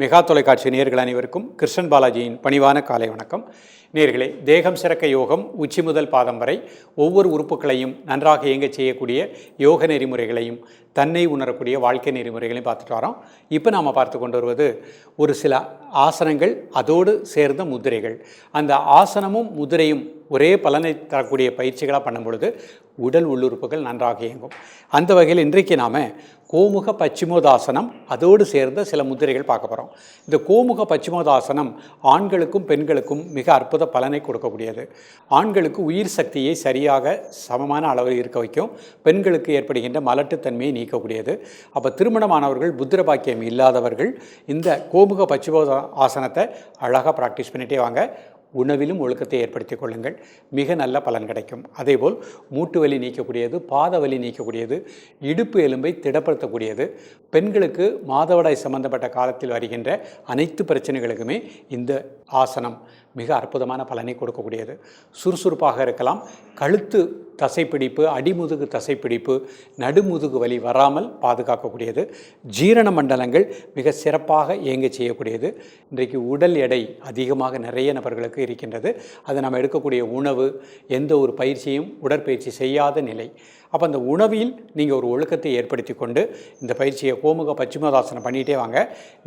Mega தொலைக்காட்சி நேர்கள் அனைவருக்கும் கிருஷ்ணன் பாலாஜியின் பணிவான காலை வணக்கம். நேர்களே தேகம் சிறக்க யோகம் உச்சி முதல் பாதம் வரை ஒவ்வொரு உறுப்புகளையும் நன்றாக இயங்கச் செய்யக்கூடிய யோக நெறிமுறைகளையும் தன்னை உணரக்கூடிய வாழ்க்கை நெறிமுறைகளையும் பார்த்துட்டு வரோம். இப்போ நாம் பார்த்து கொண்டு வருவது ஒரு சில ஆசனங்கள் அதோடு சேர்ந்த முதிரைகள். அந்த ஆசனமும் முதிரையும் ஒரே பலனை தரக்கூடிய பயிற்சிகளாக பண்ணும் பொழுது உடல் உள்ளுறுப்புகள் நன்றாக இயங்கும். அந்த வகையில் இன்றைக்கு நாம் கோமுக பச்சிமோதாசனம் அதோடு சேர்ந்த சில முதிரைகள் பார்க்க போகிறோம் இந்த கோமுக பச்சிமோதாசனம் ஆண்களுக்கும் பெண்களுக்கும் மிக அற்புத பலனை கொடுக்கக்கூடியது. ஆண்களுக்கு உயிர் சக்தியை சரியாக சமமான அளவில் இருக்க வைக்கும். பெண்களுக்கு ஏற்படுகின்ற மலட்டுத்தன்மையை நீக்கக்கூடியது. அப்போ திருமணமானவர்கள் புத்திர பாக்கியம் இல்லாதவர்கள் இந்த கோமுக பச்சிமோத ஆசனத்தை அழகாக ப்ராக்டிஸ் பண்ணிகிட்டே வாங்க. உணவிலும் ஒழுக்கத்தை ஏற்படுத்திக் கொள்ளுங்கள். மிக நல்ல பலன் கிடைக்கும். அதேபோல் மூட்டு வலி நீக்கக்கூடியது பாத வலி நீக்கக்கூடியது இடுப்பு எலும்பை திடப்படுத்தக்கூடியது. பெண்களுக்கு மாதவிடாய் சம்பந்தப்பட்ட காலத்தில் வருகின்ற அனைத்து பிரச்சனைகளுக்குமே இந்த ஆசனம். மிக அற்புதமான பலனை கொடுக்கக்கூடியது. சுறுசுறுப்பாக இருக்கலாம். கழுத்து தசைப்பிடிப்பு அடிமுதுகு தசைப்பிடிப்பு நடுமுதுகு வலி வராமல் பாதுகாக்கக்கூடியது. ஜீரண மண்டலங்கள் மிக சிறப்பாக இயங்க செய்யக்கூடியது. இன்றைக்கு உடல் எடை அதிகமாக நிறைய நபர்களுக்கு இருக்கின்றது. அது நம்ம எடுக்கக்கூடிய உணவு எந்த ஒரு பயிற்சியும் உடற்பயிற்சி செய்யாத நிலை. அப்போ அந்த உணவில் நீங்கள் ஒரு ஒழுக்கத்தை ஏற்படுத்தி கொண்டு இந்த பயிற்சியை கோமுக பச்சிமதாசனம் பண்ணிகிட்டே வாங்க.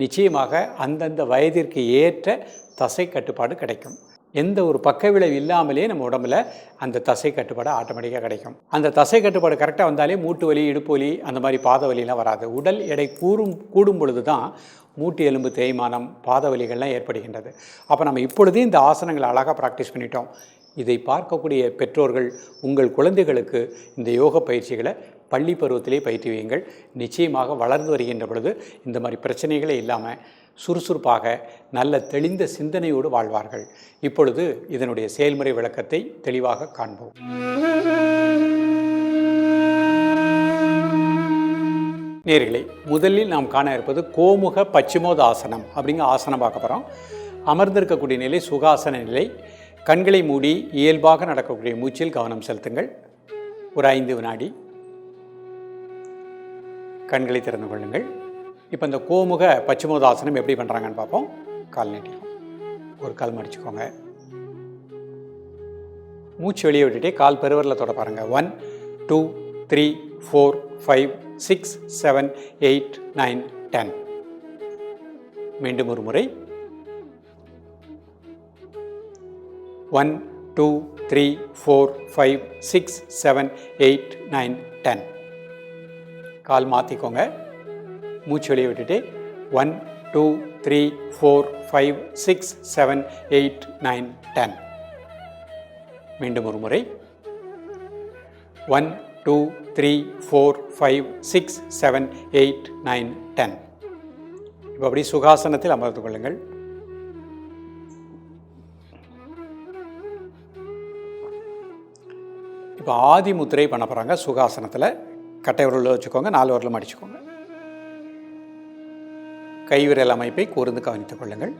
நிச்சயமாக அந்தந்த வயதிற்கு ஏற்ற தசை கட்டுப்பாடு கிடைக்கும். எந்த ஒரு பக்க விளைவு இல்லாமலே நம்ம உடம்புல அந்த தசை கட்டுப்பாடு ஆட்டோமேட்டிக்காக கிடைக்கும். அந்த தசை கட்டுப்பாடு கரெக்டாக வந்தாலே மூட்டு வலி இடுப்பு வலி அந்த மாதிரி பாத வலிலாம் வராது. உடல் எடை கூறும் கூடும் பொழுது தான் மூட்டு எலும்பு தேய்மானம் பாத வலிகள்லாம் ஏற்படுகின்றது. அப்போ நம்ம இப்பொழுதே இந்த ஆசனங்களை அழகாக ப்ராக்டிஸ் பண்ணிட்டோம். இதை பார்க்கக்கூடிய பெற்றோர்கள் உங்கள் குழந்தைகளுக்கு இந்த யோக பயிற்சிகளை பள்ளி பருவத்திலே பயிற்றுவியுங்கள் நிச்சயமாக வளர்ந்து வருகின்ற பொழுது இந்த மாதிரி பிரச்சனைகளே இல்லாமல் சுறுசுறுப்பாக நல்ல தெளிந்த சிந்தனையோடு வாழ்வார்கள். இப்பொழுது இதனுடைய செயல்முறை விளக்கத்தை தெளிவாக காண்போம். நேர்களை முதலில் நாம் காண இருப்பது கோமுக பச்சிமோதாசனம் அப்படிங்கிற ஆசனம் பார்க்க போகிறோம் அமர்ந்திருக்கக்கூடிய நிலை சுகாசன நிலை. கண்களை மூடி இயல்பாக நடக்கக்கூடிய மூச்சில் கவனம் செலுத்துங்கள். ஒரு ஐந்து வினாடி. கண்களை திறந்து கொள்ளுங்கள். இப்போ இந்த கோமுக பச்சிமோதாசனம் எப்படி பண்ணுறாங்கன்னு பார்ப்போம். கால் நீட்டிக்கும் ஒரு கால் மடிச்சுக்கோங்க. மூச்சு வெளியே விட்டுட்டே கால் பெருவரில் தொட பாருங்கள் one two three four five six seven eight nine ten மீண்டும் ஒரு முறை. One two three four five six seven eight nine ten கால் மாற்றிக்கோங்க மூச்சு வெளியே விட்டுட்டு one two three four five six seven eight nine ten மீண்டும் ஒரு முறை. One two three four five six seven eight nine ten இப்போ அப்படி சுகாசனத்தில் அமர்ந்து கொள்ளுங்கள். இப்போ ஆதி முத்திரை பண்ண போகிறாங்க சுகாசனத்தில். கட்டை விரலில் வச்சுக்கோங்க நாலு உரலும் அடிச்சுக்கோங்க கைவிரல் அமைப்பை கூர்ந்து கவனித்துக் கொள்ளுங்கள்.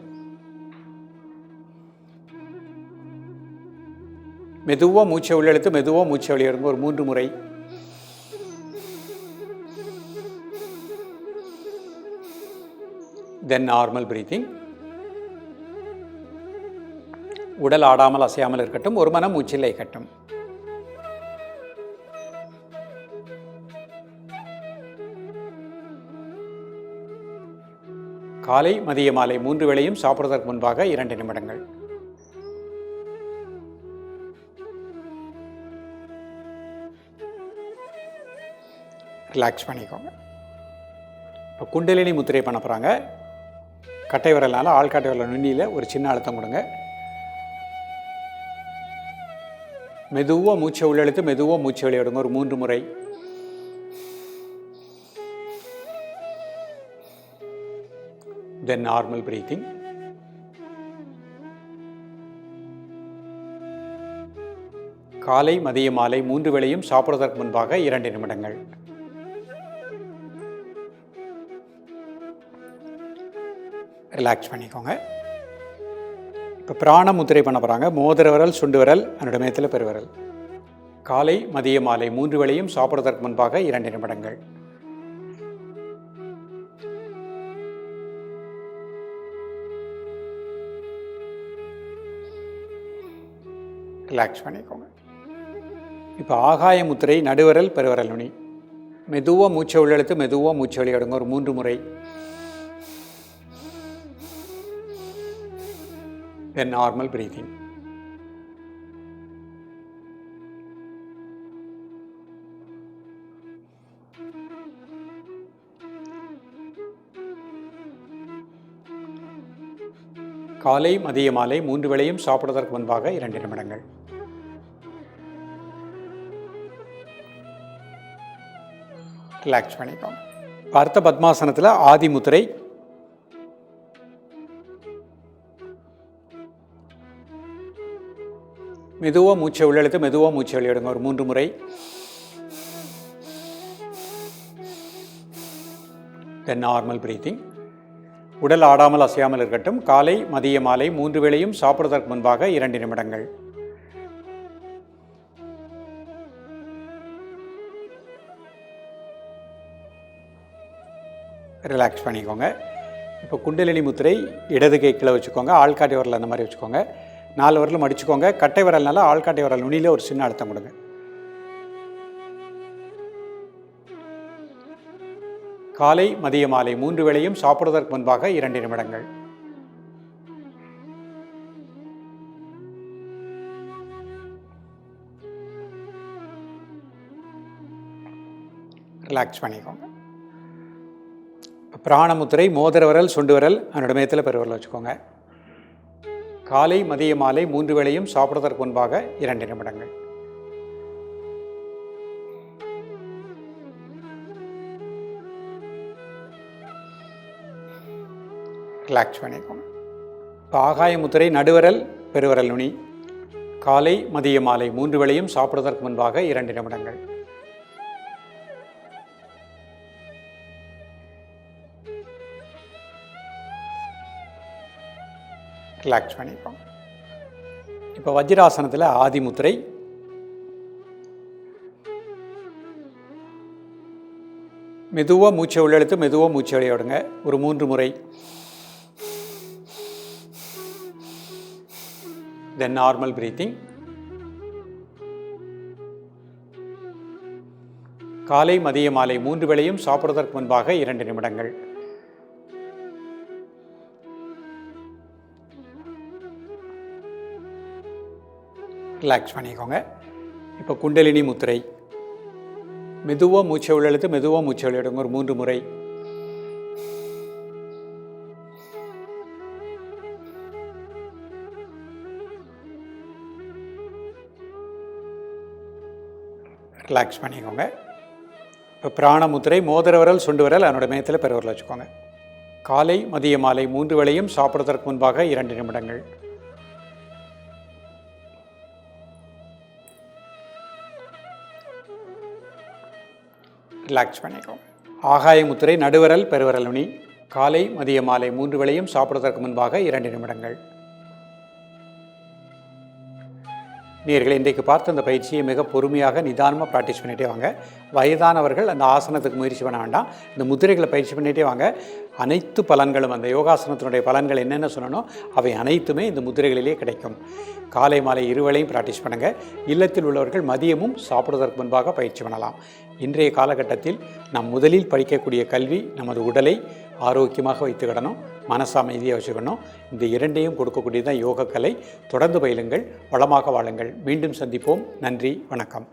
மெதுவாக மூச்சை உள்ளெழுத்து மெதுவாக மூச்சை வெளியிடுங்க ஒரு மூன்று முறை. தென் நார்மல் பிரீத்திங் உடல் ஆடாமல் அசையாமல் இருக்கட்டும். ஒரு மனம் மூச்சில் இருக்கட்டும் காலை மதிய மாலை மூன்று வேளையும் சாப்பிடுவதற்கு முன்பாக இரண்டு நிமிடங்கள். ரிலாக்ஸ் பண்ணிக்கோங்க. இப்போ குண்டலினி முத்திரை பண்ண போகிறாங்க கட்டை விரல்னால ஆள்காட்டை விரல் நுண்ணியில் ஒரு சின்ன அழுத்தம் கொடுங்க. மெதுவாக மூச்சை உள்ளெழுத்து மெதுவாக மூச்சை விளையாடுங்க. ஒரு மூன்று முறை. Then normal breathing. காலை மதிய மாலை மூன்று வேளையும் சாப்பிடுவதற்கு முன்பாக இரண்டு நிமிடங்கள். ரிலாக்ஸ் பண்ணிக்கோங்க. இப்போ பிராண முத்திரை பண்ண போகிறாங்க மோதிர விரல் சுண்டு விரல் என்னோட மேத்தில் பெருவிரல் காலை மதிய மாலை மூன்று வேளையும் சாப்பிடுவதற்கு முன்பாக இரண்டு நிமிடங்கள். ரிலாக்ஸ் பண்ணிக்கோங்க. இப்போ ஆகாய முத்திரை நடுவரல் பெருவரல் நுனி. மெதுவாக மூச்சை உள்ளெழுத்து மெதுவாக மூச்சை வெளியிடுங்க. ஒரு மூன்று முறை. தென் நார்மல் பிரீத்திங் காலை மதிய மாலை மூன்று வேளையும் சாப்பிடுவதற்கு முன்பாக இரண்டு நிமிடங்கள். ரிலாக்ஸ் பண்ணிக்கோங்க. அடுத்த பத்மாசனத்தில் ஆதிமுத்திரை. மெதுவாக மூச்சை உள்ளெழுத்து மெதுவாக மூச்சை வெளியிடுங்க. ஒரு மூன்று முறை. தென் நார்மல் பிரீத்திங் உடல் ஆடாமல் அசையாமல் இருக்கட்டும். காலை மதிய மாலை மூன்று வேளையும் சாப்பிடுவதற்கு முன்பாக இரண்டு நிமிடங்கள். ரிலாக்ஸ் பண்ணிக்கோங்க. இப்போ குண்டலினி முத்திரை இடது கை கீழே வச்சுக்கோங்க. ஆள்காட்டி வரல் அந்த மாதிரி வச்சுக்கோங்க. நாலு வரலும் மடிச்சுக்கோங்க. கட்டை வரல்னால ஆள்காட்டி வரல் நுனியில் ஒரு சின்ன அழுத்தம் கொடுங்க. காலை மதிய மாலை மூன்று வேளையும் சாப்பிடுவதற்கு முன்பாக இரண்டு நிமிடங்கள். ரிலாக்ஸ் பண்ணிக்கோங்க. பிராணமுத்திரை மோதிர விரல் சுண்டு விரல் அதனோட மேத்தில் பெருவரில் வச்சுக்கோங்க. காலை மதிய மாலை மூன்று வேளையும் சாப்பிடுவதற்கு முன்பாக இரண்டு நிமிடங்கள். ரிலாக்ஸ் பண்ணிக்கோங்க. இப்போ ஆகாய முத்திரை நடுவரல் பெருவரல் நுனி. காலை மதிய மாலை மூன்று வேளையும் சாப்பிடுவதற்கு முன்பாக இரண்டு நிமிடங்கள். ரிலாக்ஸ் பண்ணிப்போம். இப்போ வஜ்ராசனத்தில் ஆதிமுத்திரை மெதுவாக மூச்சை உள்ளெழுத்து மெதுவாக மூச்சை விளையாடுங்க ஒரு மூன்று முறை. தென் நார்மல் பிரீத்திங் காலை மதிய மாலை மூன்று வேளையும் சாப்பிடுவதற்கு முன்பாக இரண்டு நிமிடங்கள். ரிலாக்ஸ் பண்ணிக்கோங்க. இப்போ குண்டலினி முத்திரை. மெதுவாக மூச்சை உள்ளெழுத்து மெதுவாக மூச்சை விளையாடுங்க ஒரு மூன்று முறை. ரிலாக்ஸ் பண்ணிக்கோங்க. இப்போ பிராணமுத்திரை மோதிர விரல் சுண்டு விரல் அதனோட மேத்தில் பெருவரில் வச்சுக்கோங்க. காலை மதிய மாலை மூன்று வேளையும் சாப்பிடுவதற்கு முன்பாக இரண்டு நிமிடங்கள். ரிலாக்ஸ் பண்ணிக்கோங்க. ஆகாய முத்திரை நடுவரல் பெருவரல் நுனி காலை மதிய மாலை மூன்று வேளையும் சாப்பிடுவதற்கு முன்பாக இரண்டு நிமிடங்கள். நேர்கள் இன்றைக்கு பார்த்த அந்த பயிற்சியை மிக பொறுமையாக நிதானமாக ப்ராக்டிஸ் பண்ணிகிட்டே வாங்க. வயதானவர்கள் அந்த ஆசனத்துக்கு முயற்சி பண்ண வேண்டாம். இந்த முதிரைகளை பயிற்சி பண்ணிகிட்டே வாங்க. அனைத்து பலன்களும் அந்த யோகாசனத்தினுடைய பலன்கள் என்னென்ன சொன்னனோ அவை அனைத்துமே இந்த முதிரைகளிலே கிடைக்கும். காலை மாலை இருவேளையும் ப்ராக்டிஸ் பண்ணுங்கள் இல்லத்தில் உள்ளவர்கள் மதியமும் சாப்பிடுவதற்கு முன்பாக பயிற்சி பண்ணலாம். இன்றைய காலகட்டத்தில் நாம் முதலில் படிக்கக்கூடிய கல்வி நமது உடலை ஆரோக்கியமாக வைத்துக்கிடணும் மனசு அமைதியாக வச்சுக்கணும் இந்த இரண்டையும் கொடுக்கக்கூடியதான் யோகக்கலை. தொடர்ந்து பயிலுங்கள் வளமாக வாழுங்கள். மீண்டும் சந்திப்போம். நன்றி வணக்கம்.